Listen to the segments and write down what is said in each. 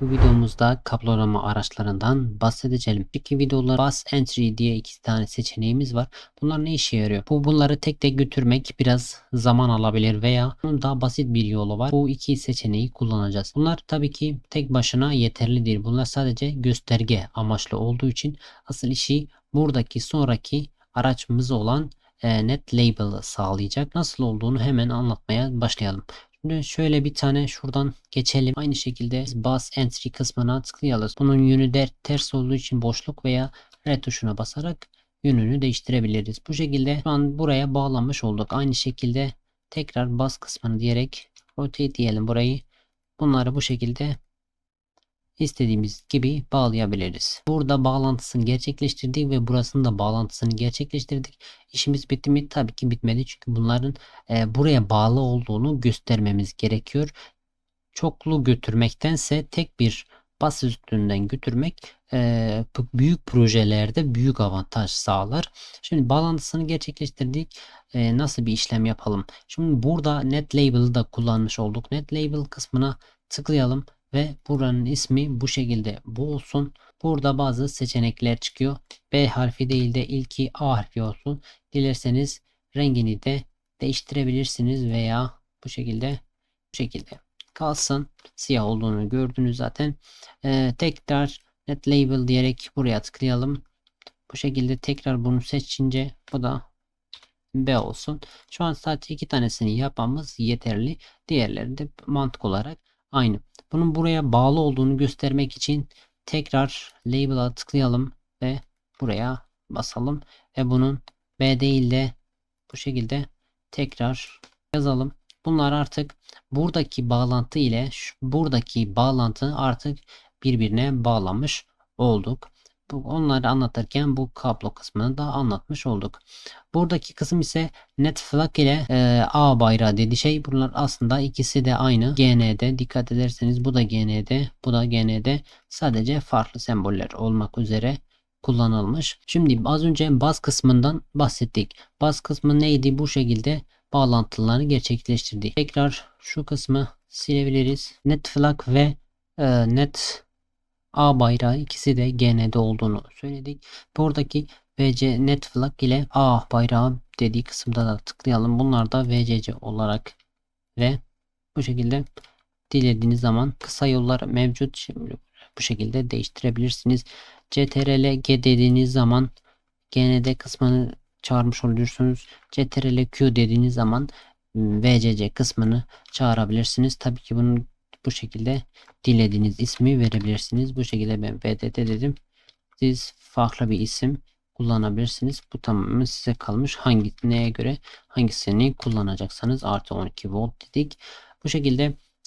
Bu videomuzda kablolama araçlarından bahsedeceğim. Peki videolar bus entry diye iki tane seçeneğimiz var. Bunlar ne işe yarıyor? Bu bunları tek tek götürmek biraz zaman alabilir veya bunun daha basit bir yolu var. Bu iki seçeneği kullanacağız. Bunlar tabii ki tek başına yeterli değil. Bunlar sadece gösterge amaçlı olduğu için asıl işi buradaki sonraki araçımız olan e, net label'ı sağlayacak. Nasıl olduğunu hemen anlatmaya başlayalım. Şimdi şöyle bir tane şuradan geçelim. Aynı şekilde bus entry kısmına tıklayalım. Bunun yönü de ters olduğu için boşluk veya R tuşuna basarak yönünü değiştirebiliriz. Bu şekilde şu an buraya bağlanmış olduk. Aynı şekilde tekrar bas kısmını diyerek rotate diyelim burayı. Bunları bu şekilde istediğimiz gibi bağlayabiliriz. Burada bağlantısını gerçekleştirdik ve burasının da bağlantısını gerçekleştirdik. İşimiz bitti mi? Tabii ki bitmedi. Çünkü bunların e, buraya bağlı olduğunu göstermemiz gerekiyor. Çoklu götürmektense tek bir bas üstünden götürmek e, büyük projelerde büyük avantaj sağlar. Şimdi bağlantısını gerçekleştirdik. E, nasıl bir işlem yapalım? Şimdi burada net label'ı da kullanmış olduk. Net label kısmına tıklayalım ve buranın ismi bu şekilde bu olsun. Burada bazı seçenekler çıkıyor. B harfi değil de ilki A harfi olsun. Dilerseniz rengini de değiştirebilirsiniz veya bu şekilde bu şekilde kalsın. Siyah olduğunu gördünüz zaten. Ee, tekrar net label diyerek buraya tıklayalım. Bu şekilde tekrar bunu seçince bu da B olsun. Şu an sadece iki tanesini yapmamız yeterli. Diğerleri de mantık olarak aynı. Bunun buraya bağlı olduğunu göstermek için tekrar label'a tıklayalım ve buraya basalım ve bunun B değil de bu şekilde tekrar yazalım. Bunlar artık buradaki bağlantı ile buradaki bağlantı artık birbirine bağlanmış olduk. Bu, onları anlatırken bu kablo kısmını da anlatmış olduk. Buradaki kısım ise net flag ile e, A bayrağı dediği şey. Bunlar aslında ikisi de aynı. GND dikkat ederseniz bu da GND bu da GND sadece farklı semboller olmak üzere kullanılmış. Şimdi az önce baz kısmından bahsettik. Baz kısmı neydi? Bu şekilde bağlantılarını gerçekleştirdi. Tekrar şu kısmı silebiliriz. Net flag ve e, net A bayrağı ikisi de GND olduğunu söyledik. Buradaki VC net flag ile A bayrağı dediği kısımda da tıklayalım. Bunlar da VCC olarak ve bu şekilde dilediğiniz zaman kısa yollar mevcut. Şimdi bu şekilde değiştirebilirsiniz. CTRL G dediğiniz zaman GND kısmını çağırmış oluyorsunuz. CTRL Q dediğiniz zaman VCC kısmını çağırabilirsiniz. Tabii ki bunun bu şekilde dilediğiniz ismi verebilirsiniz. Bu şekilde ben VDD dedim. Siz farklı bir isim kullanabilirsiniz. Bu tamamen size kalmış. Hangi neye göre hangisini kullanacaksanız artı 12 volt dedik. Bu şekilde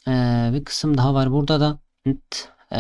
e, bir kısım daha var. Burada da e,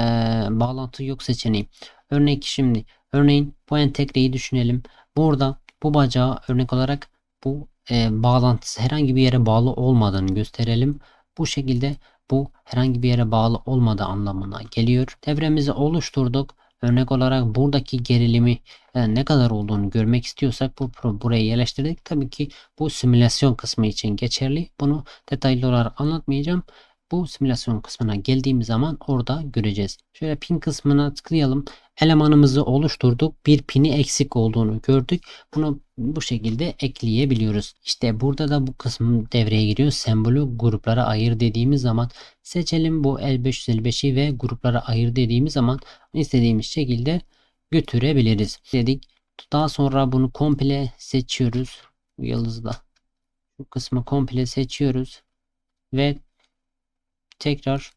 bağlantı yok seçeneği. Örnek şimdi örneğin bu entegreyi düşünelim. Burada bu bacağı örnek olarak bu e, bağlantısı herhangi bir yere bağlı olmadığını gösterelim. Bu şekilde bu herhangi bir yere bağlı olmadığı anlamına geliyor. Devremizi oluşturduk. Örnek olarak buradaki gerilimi e, ne kadar olduğunu görmek istiyorsak bu buraya yerleştirdik. Tabii ki bu simülasyon kısmı için geçerli. Bunu detaylı olarak anlatmayacağım. Bu simülasyon kısmına geldiğimiz zaman orada göreceğiz. Şöyle pin kısmına tıklayalım. Elemanımızı oluşturduk. Bir pini eksik olduğunu gördük. Bunu bu şekilde ekleyebiliyoruz. İşte burada da bu kısım devreye giriyor. Sembolü gruplara ayır dediğimiz zaman seçelim bu L555'i ve gruplara ayır dediğimiz zaman istediğimiz şekilde götürebiliriz. Dedik. Daha sonra bunu komple seçiyoruz. Bu yıldızda. Bu kısmı komple seçiyoruz. Ve tekrar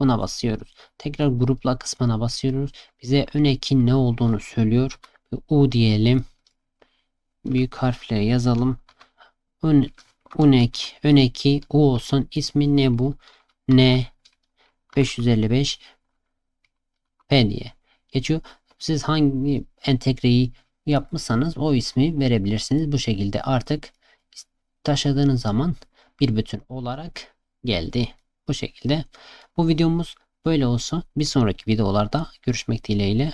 buna basıyoruz. Tekrar grupla kısmına basıyoruz. Bize ön ekin ne olduğunu söylüyor. U diyelim. Büyük harfle yazalım. Ön, unek, ön eki U olsun. İsmi ne bu? N 555 P diye geçiyor. Siz hangi entegreyi yapmışsanız o ismi verebilirsiniz. Bu şekilde artık taşıdığınız zaman bir bütün olarak geldi. Bu şekilde. Bu videomuz böyle olsun. Bir sonraki videolarda görüşmek dileğiyle.